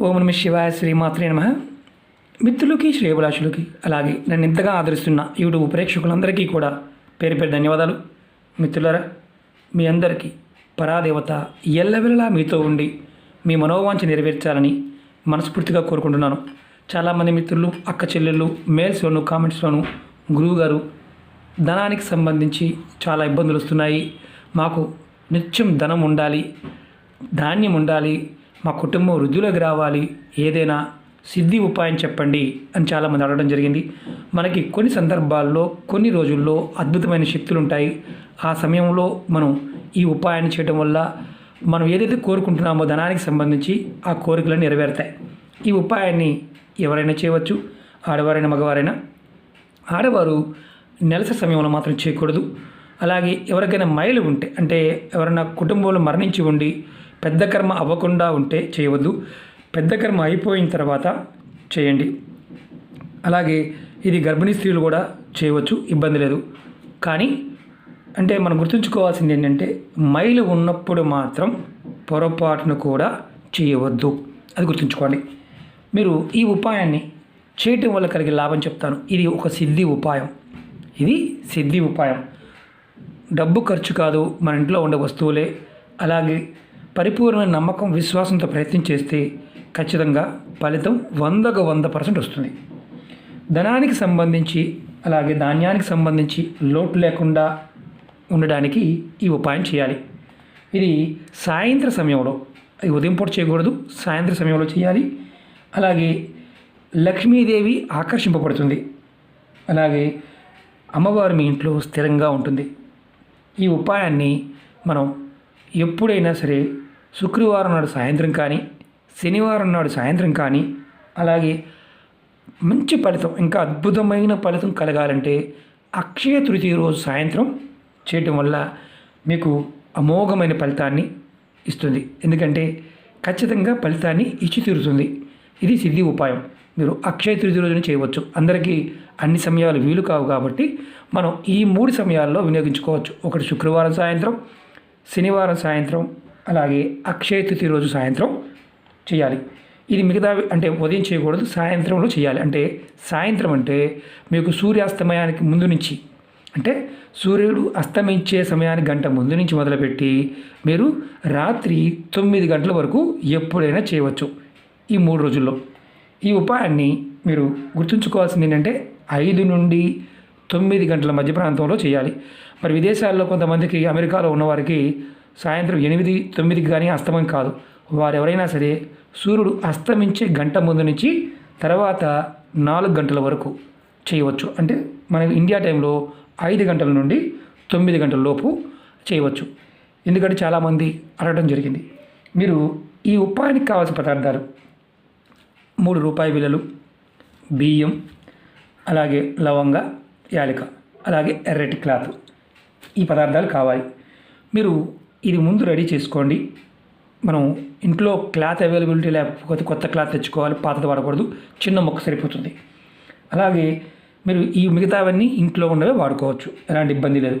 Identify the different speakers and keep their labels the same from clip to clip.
Speaker 1: ఓం నమ శివాయ శ్రీమాత్రే నమ. మిత్రులకి శ్రేయభిలాషులకి అలాగే నన్ను ఇంతగా ఆదరిస్తున్న యూట్యూబ్ ప్రేక్షకులందరికీ కూడా పేరు పేరు ధన్యవాదాలు. మిత్రులరా మీ అందరికీ పరాదేవత ఎల్లవెల్లా మీతో ఉండి మీ మనోవాంఛ నెరవేర్చాలని మనస్ఫూర్తిగా కోరుకుంటున్నాను. చాలామంది మిత్రులు అక్క చెల్లెళ్ళు మెయిల్స్లోను కామెంట్స్లోను గురువుగారు ధనానికి సంబంధించి చాలా ఇబ్బందులు వస్తున్నాయి. మాకు నిత్యం ధనం ఉండాలి ధాన్యం ఉండాలి మా కుటుంబం వృద్ధిలోకి రావాలి. ఏదైనా సిద్ధి ఉపాయం చెప్పండి అని చాలామంది అడగడం జరిగింది. మనకి కొన్ని సందర్భాల్లో కొన్ని రోజుల్లో అద్భుతమైన శక్తులు ఉంటాయి ఆ సమయంలో మనం ఈ ఉపాయాన్ని చేయడం వల్ల మనం ఏదైతే కోరుకుంటున్నామో ధనానికి సంబంధించి ఆ కోరికలు నెరవేరుతాయి. ఈ ఉపాయాన్ని ఎవరైనా చేయవచ్చు. ఆడవారైనా మగవారైనా. ఆడవారు నెలసరి సమయంలో మాత్రం చేయకూడదు. అలాగే ఎవరికైనా మైలు ఉంటే అంటే ఎవరైనా కుటుంబంలో మరణించి ఉండి పెద్ద కర్మ అవ్వకుండా ఉంటే చేయవద్దు. పెద్ద కర్మ అయిపోయిన తర్వాత చేయండి. అలాగే ఇది గర్భిణీ స్త్రీలు కూడా చేయవచ్చు ఇబ్బంది లేదు. కానీ అంటే మనం గుర్తుంచుకోవాల్సింది ఏంటంటే మైలు ఉన్నప్పుడు మాత్రం పొరపాటును కూడా చేయవద్దు. అది గుర్తుంచుకోండి. మీరు ఈ ఉపాయాన్ని చేయటం వల్ల కలిగే లాభం చెప్తాను. ఇది ఒక సిద్ధి ఉపాయం. ఇది సిద్ధి ఉపాయం. డబ్బు ఖర్చు కాదు మన ఇంట్లో ఉండే వస్తువులే. అలాగే పరిపూర్ణ నమ్మకం విశ్వాసంతో ప్రయత్నం చేస్తే ఖచ్చితంగా ఫలితం వందకు వంద పర్సెంట్ వస్తుంది. ధనానికి సంబంధించి అలాగే ధాన్యానికి సంబంధించి లోటు లేకుండా ఉండడానికి ఈ ఉపాయం చేయాలి. ఇది సాయంత్ర సమయంలో ఉదయం పూట చేయకూడదు సాయంత్ర సమయంలో చేయాలి. అలాగే లక్ష్మీదేవి ఆకర్షింపబడుతుంది. అలాగే అమ్మవారు మీ ఇంట్లో స్థిరంగా ఉంటుంది. ఈ ఉపాయాన్ని మనం ఎప్పుడైనా సరే శుక్రవారం నాడు సాయంత్రం కానీ శనివారం నాడు సాయంత్రం కానీ అలాగే మంచి ఫలితం ఇంకా అద్భుతమైన ఫలితం కలగాలంటే అక్షయ తృతీయ రోజు సాయంత్రం చేయటం వల్ల మీకు అమోఘమైన ఫలితాన్ని ఇస్తుంది. ఎందుకంటే ఖచ్చితంగా ఫలితాన్ని ఇచ్చి తీరుతుంది. ఇది సిద్ధి ఉపాయం. మీరు అక్షయ తృతీయ రోజున చేయవచ్చు. అందరికీ అన్ని సమయాలు వీలు కావు కాబట్టి మనం ఈ మూడు సమయాల్లో వినియోగించుకోవచ్చు. ఒకటి శుక్రవారం సాయంత్రం శనివారం సాయంత్రం అలాగే అక్షయ తృతీయ రోజు సాయంత్రం చేయాలి. ఇది మిగతా అంటే ఉదయం చేయకూడదు సాయంత్రంలో చేయాలి. అంటే సాయంత్రం అంటే మీకు సూర్యాస్తమయానికి ముందు నుంచి అంటే సూర్యుడు అస్తమించే సమయానికి గంట ముందు నుంచి మొదలుపెట్టి మీరు రాత్రి తొమ్మిది గంటల వరకు ఎప్పుడైనా చేయవచ్చు ఈ మూడు రోజుల్లో. ఈ ఉపాయాన్ని మీరు గుర్తుంచుకోవాల్సింది ఏంటంటే ఐదు నుండి తొమ్మిది గంటల మధ్య ప్రాంతంలో చేయాలి. మరి విదేశాల్లో కొంతమందికి అమెరికాలో ఉన్నవారికి సాయంత్రం ఎనిమిది తొమ్మిదికి కానీ అస్తమయం కాదు. వారు ఎవరైనా సరే సూర్యుడు అస్తమించే గంట ముందు నుంచి తర్వాత నాలుగు గంటల వరకు చేయవచ్చు. అంటే మన ఇండియా టైంలో ఐదు గంటల నుండి తొమ్మిది గంటల లోపు చేయవచ్చు. ఎందుకంటే చాలామంది అడగడం జరిగింది. మీరు ఈ ఉపాయానికి కావాల్సిన పదార్థాలు మూడు రూపాయి విలలు బియ్యం అలాగే లవంగ యాలిక అలాగే ఎర్రటి క్లాత్ ఈ పదార్థాలు కావాలి. మీరు ఇది ముందు రెడీ చేసుకోండి. మనం ఇంట్లో క్లాత్ అవైలబిలిటీ లేకపోతే కొత్త క్లాత్ తెచ్చుకోవాలి పాతది వాడకూడదు చిన్న మొక్క సరిపోతుంది. అలాగే మీరు ఈ మిగతావన్నీ ఇంట్లో ఉన్నవే వాడుకోవచ్చు ఎలాంటి ఇబ్బంది లేదు.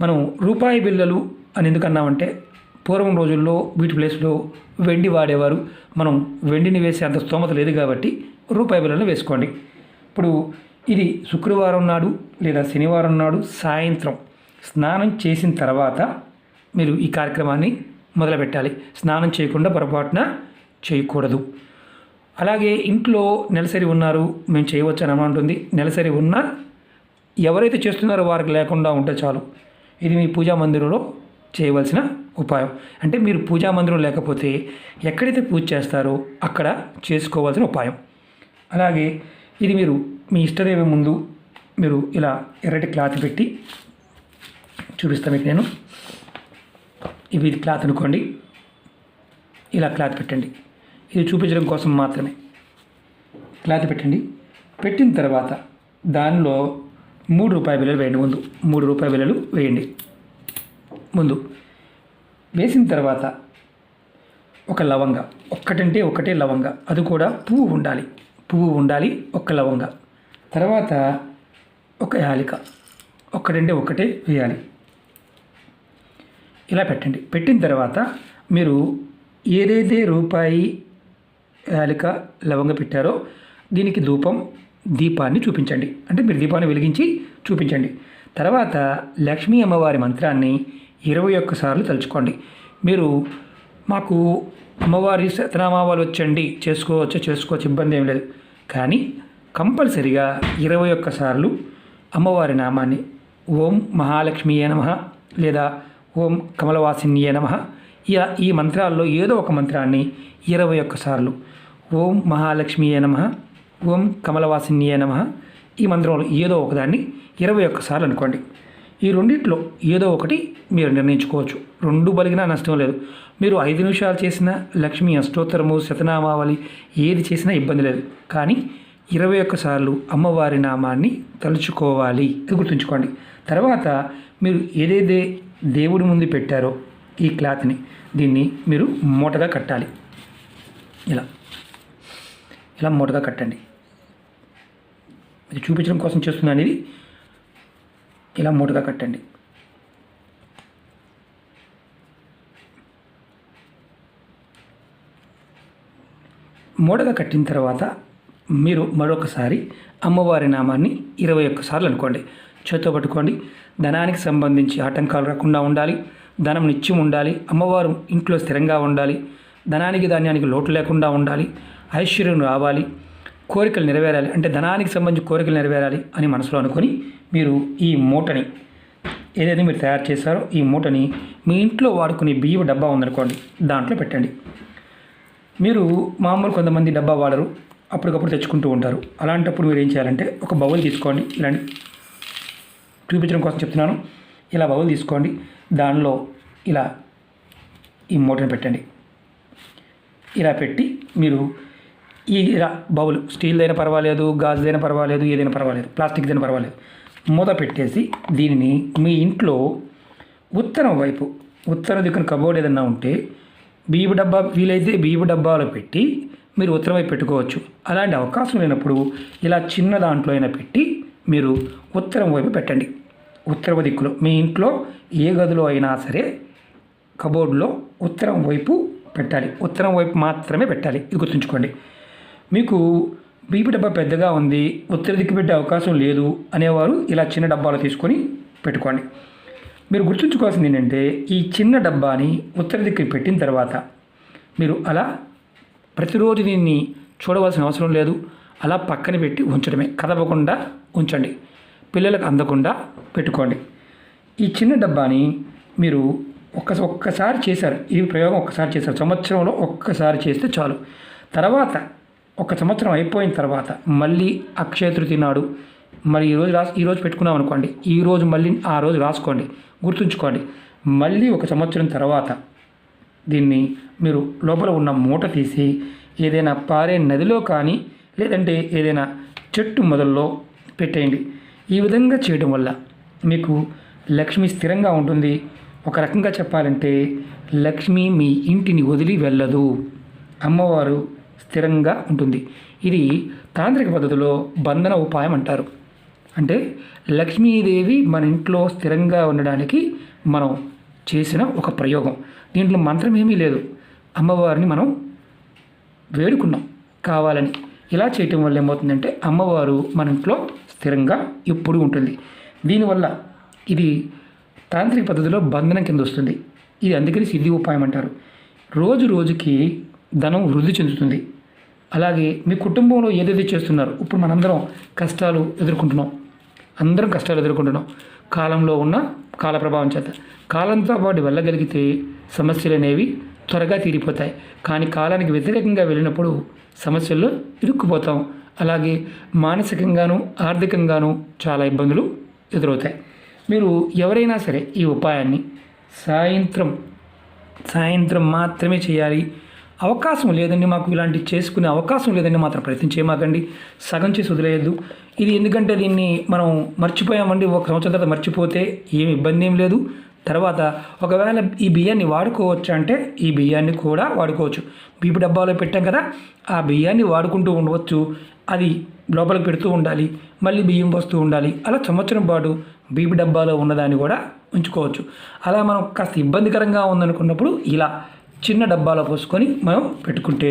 Speaker 1: మనం రూపాయి బిళ్ళలు అని ఎందుకన్నామంటే పూర్వం రోజుల్లో వీటి ప్లేస్లో వెండి వాడేవారు. మనం వెండిని వేసే అంత స్తోమత లేదు కాబట్టి రూపాయి బిల్లలు వేసుకోండి. ఇప్పుడు ఇది శుక్రవారం నాడు లేదా శనివారం నాడు సాయంత్రం స్నానం చేసిన తర్వాత మీరు ఈ కార్యక్రమాన్ని మొదలుపెట్టాలి. స్నానం చేయకుండా పొరపాటున చేయకూడదు. అలాగే ఇంట్లో నెలసరి ఉన్నారు మేము చేయవచ్చు అని ఉంటుంది నెలసరి ఉన్నా ఎవరైతే చేస్తున్నారో వారికి లేకుండా ఉంటే చాలు. ఇది మీ పూజా మందిరంలో చేయవలసిన ఉపాయం. అంటే మీరు పూజా మందిరం లేకపోతే ఎక్కడైతే పూజ చేస్తారో అక్కడ చేసుకోవాల్సిన ఉపాయం. అలాగే ఇది మీరు మీ ఇష్టదేవి ముందు మీరు ఇలా ఎర్రటి క్లాత్ పెట్టి చూపిస్తాను మీకు నేను. ఇవి ఇది క్లాత్ అనుకోండి. ఇలా క్లాత్ పెట్టండి. ఇది చూపించడం కోసం మాత్రమే. క్లాత్ పెట్టండి. పెట్టిన తర్వాత దానిలో మూడు రూపాయ బిళ్ళలు వేయండి. ముందు మూడు రూపాయ బిళ్ళలు వేయండి. ముందు వేసిన తర్వాత ఒక లవంగ ఒక్కటంటే ఒకటే లవంగ. అది కూడా పువ్వు ఉండాలి. పువ్వు ఉండాలి ఒక్క లవంగ. తర్వాత ఒక యాలిక ఒక్కటంటే ఒకటే వేయాలి. ఇలా పెట్టండి. పెట్టిన తర్వాత మీరు ఏదైతే రూపాయి యాలిక లవంగ పెట్టారో దీనికి ధూపం దీపాన్ని చూపించండి. అంటే మీరు దీపాన్ని వెలిగించి చూపించండి. తర్వాత లక్ష్మీ అమ్మవారి మంత్రాన్ని ఇరవై ఒక్కసార్లు తలుచుకోండి. మీరు మాకు అమ్మవారి శతనామాలు వచ్చండి. చేసుకోవచ్చు చేసుకోవచ్చు ఇబ్బంది ఏం లేదు. కానీ కంపల్సరిగా ఇరవై ఒక్కసార్లు అమ్మవారి నామాన్ని ఓం మహాలక్ష్మీయే నమ లేదా ఓం కమలవాసిన్యే నమ. ఇలా ఈ మంత్రాల్లో ఏదో ఒక మంత్రాన్ని ఇరవై ఒక్కసార్లు ఓం మహాలక్ష్మీయే నమ. ఓం కమలవాసిన్యే నమ. ఈ మంత్రంలో ఏదో ఒకదాన్ని ఇరవై ఒక్కసార్లు అనుకోండి. ఈ రెండిట్లో ఏదో ఒకటి మీరు నిర్ణయించుకోవచ్చు. రెండు బలిగినా నష్టం లేదు. మీరు ఐదు నిమిషాలు చేసిన లక్ష్మీ అష్టోత్తరము శతనామావళి ఏది చేసినా ఇబ్బంది లేదు. కానీ ఇరవై ఒక్కసార్లు అమ్మవారి నామాన్ని తలుచుకోవాలి. ఇది గుర్తుంచుకోండి. తర్వాత మీరు ఏదేదే దేవుడి ముందు పెట్టారో ఈ క్లాత్ని దీన్ని మీరు మూటగా కట్టాలి. ఇలా. ఇలా మూటగా కట్టండి. ఇది చూపించడం కోసం చేస్తున్నాను ఇది ఇలా మూటగా కట్టండి. మూటగా కట్టిన తర్వాత మీరు మరొకసారి అమ్మవారి నామాన్ని ఇరవై ఒక్కసార్లు అనుకోండి. చేత్తో పట్టుకోండి. ధనానికి సంబంధించి ఆటంకాలు రాకుండా ఉండాలి. ధనం నిత్యం ఉండాలి. అమ్మవారు ఇంట్లో స్థిరంగా ఉండాలి. ధనానికి ధాన్యానికి లోటు లేకుండా ఉండాలి. ఐశ్వర్యం రావాలి. కోరికలు నెరవేరాలి. అంటే ధనానికి సంబంధించి కోరికలు నెరవేరాలి అని మనసులో అనుకొని మీరు ఈ మూటని ఏదైతే మీరు తయారు చేశారో ఈ మూటని మీ ఇంట్లో వాడుకునే బియ్యం డబ్బా ఉందనుకోండి దాంట్లో పెట్టండి. మీరు మామూలు కొంతమంది డబ్బా వాడరు. అప్పటికప్పుడు తెచ్చుకుంటూ ఉంటారు. అలాంటప్పుడు మీరు ఏం చేయాలంటే ఒక బౌల్ తీసుకోండి. ఇలాంటి చూపించడం కోసం చెప్తున్నాను. ఇలా బౌల్ తీసుకోండి. దానిలో ఇలా ఈ మూటను పెట్టండి. ఇలా పెట్టి మీరు ఈ ఇలా బౌల్ స్టీల్దైనా పర్వాలేదు గాజుదైనా పర్వాలేదు ఏదైనా పర్వాలేదు ప్లాస్టిక్దైనా పర్వాలేదు. మూత పెట్టేసి దీనిని మీ ఇంట్లో ఉత్తరం వైపు ఉత్తర దిక్కున కబోర్డ్ ఏదన్నా ఉంటే బియ్యపు డబ్బా వీలైతే బియ్యపు డబ్బాలో పెట్టి మీరు ఉత్తరం వైపు పెట్టుకోవచ్చు. అలాంటి అవకాశం లేనప్పుడు ఇలా చిన్న దాంట్లో అయినా పెట్టి మీరు ఉత్తరం వైపు పెట్టండి. ఉత్తర దిక్కులో. మీ ఇంట్లో ఏ గదిలో అయినా సరే కబోర్డ్లో ఉత్తరం వైపు పెట్టాలి. ఉత్తరం వైపు మాత్రమే పెట్టాలి. ఇది గుర్తుంచుకోండి. మీకు బీపీ డబ్బా పెద్దగా ఉంది ఉత్తర దిక్కు పెట్టే అవకాశం లేదు అనేవారు ఇలా చిన్న డబ్బాలు తీసుకొని పెట్టుకోండి. మీరు గుర్తుంచుకోవాల్సింది ఏంటంటే ఈ చిన్న డబ్బాని ఉత్తర దిక్కు పెట్టిన తర్వాత మీరు అలా ప్రతిరోజు దీన్ని చూడవలసిన అవసరం లేదు. అలా పక్కన పెట్టి ఉంచడమే. కదపకుండా ఉంచండి. పిల్లలకు అందకుండా పెట్టుకోండి. ఈ చిన్న డబ్బాని మీరు ఒక్క ఒక్కసారి చేశారు ఈ ప్రయోగం ఒక్కసారి చేశారు సంవత్సరంలో ఒక్కసారి చేస్తే చాలు. తర్వాత ఒక సంవత్సరం అయిపోయిన తర్వాత మళ్ళీ అక్షయ తృతీయ నాడు మరి ఈరోజు రాసి ఈరోజు పెట్టుకున్నాం అనుకోండి ఈరోజు మళ్ళీ ఆ రోజు రాసుకోండి గుర్తుంచుకోండి. మళ్ళీ ఒక సంవత్సరం తర్వాత దీన్ని మీరు లోపల ఉన్న మూట తీసి ఏదైనా పారే నదిలో కానీ లేదంటే ఏదైనా చెట్టు మొదల్లో పెట్టేయండి. ఈ విధంగా చేయడం వల్ల మీకు లక్ష్మి స్థిరంగా ఉంటుంది. ఒక రకంగా చెప్పాలంటే లక్ష్మి మీ ఇంటిని వదిలి వెళ్ళదు. అమ్మవారు స్థిరంగా ఉంటుంది. ఇది తాంత్రిక పద్ధతిలో బంధన ఉపాయం అంటారు. అంటే లక్ష్మీదేవి మన ఇంట్లో స్థిరంగా ఉండడానికి మనం చేసిన ఒక ప్రయోగం. దీంట్లో మంత్రం ఏమీ లేదు. అమ్మవారిని మనం వేడుకున్నాం కావాలని. ఇలా చేయటం వల్ల ఏమవుతుందంటే అమ్మవారు మన ఇంట్లో స్థిరంగా ఎప్పుడు ఉంటుంది. దీనివల్ల ఇది తాంత్రిక పద్ధతిలో బంధనం కింద వస్తుంది. ఇది అందుకని సిద్ధి ఉపాయం అంటారు. రోజు రోజుకి ధనం వృద్ధి చెందుతుంది. అలాగే మీ కుటుంబంలో ఏదైతే చేస్తున్నారు ఇప్పుడు మనందరం కష్టాలు ఎదుర్కొంటున్నాం. అందరం కష్టాలు ఎదుర్కొంటున్నాం. కాలంలో ఉన్న కాల ప్రభావం చేత. కాలంతో పాటు వెళ్ళగలిగితే సమస్యలు అనేవి త్వరగా తీరిపోతాయి. కానీ కాలానికి వ్యతిరేకంగా వెళ్ళినప్పుడు సమస్యల్లో ఇరుక్కుపోతాం. అలాగే మానసికంగాను ఆర్థికంగాను చాలా ఇబ్బందులు ఎదురవుతాయి. మీరు ఎవరైనా సరే ఈ ఉపాయాన్ని సాయంత్రం సాయంత్రం మాత్రమే చేయాలి. అవకాశం లేదండి మాకు ఇలాంటివి చేసుకునే అవకాశం లేదండి మాత్రం ప్రయత్నం చేయమాకండి. సగం చేసి వదిలేయద్దు. ఇది ఎందుకంటే దీన్ని మనం మర్చిపోయామండి. ఒక సంవత్సరం తర్వాత మర్చిపోతే ఏమి ఇబ్బంది ఏం లేదు. తర్వాత ఒకవేళ ఈ బియ్యాన్ని వాడుకోవచ్చు అంటే ఈ బియ్యాన్ని కూడా వాడుకోవచ్చు. బీపీ డబ్బాలో పెట్టాం కదా ఆ బియ్యాన్ని వాడుకుంటూ ఉండవచ్చు. అది లోపలికి పెడుతూ ఉండాలి మళ్ళీ బియ్యం వస్తూ ఉండాలి. అలా సంవత్సరం పాటు బీపీ డబ్బాలో ఉన్నదాన్ని కూడా ఉంచుకోవచ్చు. అలా మనం కాస్త ఇబ్బందికరంగా ఉందనుకున్నప్పుడు ఇలా చిన్న డబ్బాలో పోసుకొని మనం పెట్టుకుంటే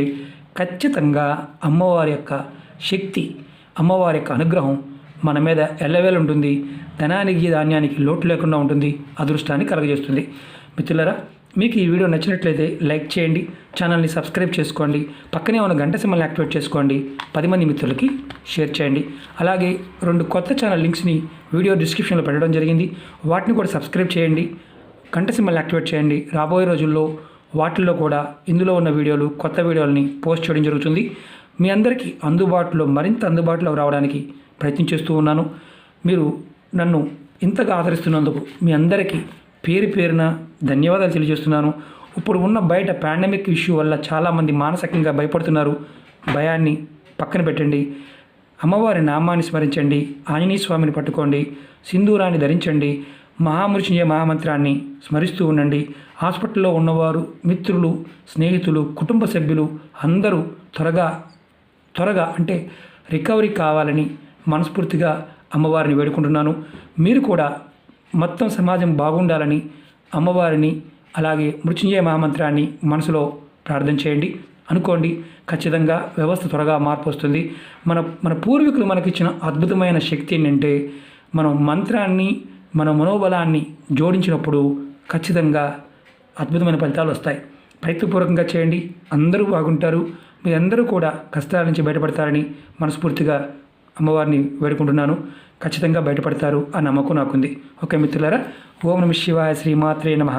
Speaker 1: ఖచ్చితంగా అమ్మవారి యొక్క శక్తి అమ్మవారి యొక్క అనుగ్రహం మన మీద ఎల్లవేళ ఉంటుంది ధనానికి ధాన్యానికి లోటు లేకుండా ఉంటుంది. అదృష్టాన్ని కలగజేస్తుంది. మిత్రులరా మీకు ఈ వీడియో నచ్చినట్లయితే లైక్ చేయండి ఛానల్ని సబ్స్క్రైబ్ చేసుకోండి పక్కనే ఉన్న గంట సిమ్మల్ని యాక్టివేట్ చేసుకోండి పది మంది మిత్రులకి షేర్ చేయండి. అలాగే రెండు కొత్త ఛానల్ లింక్స్ని వీడియో డిస్క్రిప్షన్లో పెట్టడం జరిగింది. వాటిని కూడా సబ్స్క్రైబ్ చేయండి గంట సింబల్ యాక్టివేట్ చేయండి. రాబోయే రోజుల్లో వాటిల్లో కూడా ఇందులో ఉన్న వీడియోలు కొత్త వీడియోలని పోస్ట్ చేయడం జరుగుతుంది. మీ అందరికీ అందుబాటులో మరింత అందుబాటులో రావడానికి ప్రయత్నం చేస్తూ ఉన్నాను. మీరు నన్ను ఇంతగా ఆదరిస్తున్నందుకు మీ అందరికీ పేరు పేరున ధన్యవాదాలు తెలియజేస్తున్నాను. ఇప్పుడు ఉన్న బయట పాండమిక్ ఇష్యూ వల్ల చాలామంది మానసికంగా భయపడుతున్నారు. భయాన్ని పక్కన పెట్టండి. అమ్మవారి నామాన్ని స్మరించండి. ఆంజనేయ స్వామిని పట్టుకోండి. సింధూరాన్ని ధరించండి. మహామృత్యుంజయ మహామంత్రాన్ని స్మరిస్తూ ఉండండి. హాస్పిటల్లో ఉన్నవారు మిత్రులు స్నేహితులు కుటుంబ సభ్యులు అందరూ త్వరగా త్వరగా అంటే రికవరీ కావాలని మనస్ఫూర్తిగా అమ్మవారిని వేడుకుంటున్నాను. మీరు కూడా మొత్తం సమాజం బాగుండాలని అమ్మవారిని అలాగే మృత్యుంజయ మహామంత్రాన్ని మనసులో ప్రార్థన చేయండి. అనుకోండి ఖచ్చితంగా వ్యవస్థ త్వరగా మార్పు వస్తుంది. మన మన పూర్వీకులు మనకిచ్చిన అద్భుతమైన శక్తి ఏంటంటే మనం మంత్రాన్ని మన మనోబలాన్ని జోడించినప్పుడు ఖచ్చితంగా అద్భుతమైన ఫలితాలు వస్తాయి. ప్రయత్నపూర్వకంగా చేయండి. అందరూ బాగుంటారు. మీ అందరూ కూడా కష్టాల నుంచి బయటపడతారని మనస్ఫూర్తిగా అమ్మవారిని వేడుకుంటున్నాను. ఖచ్చితంగా బయటపడతారు ఆ నమ్మకం నాకుంది. ఓకే మిత్రులారా ఓం నమ శివాయ శ్రీమాత్రే నమ.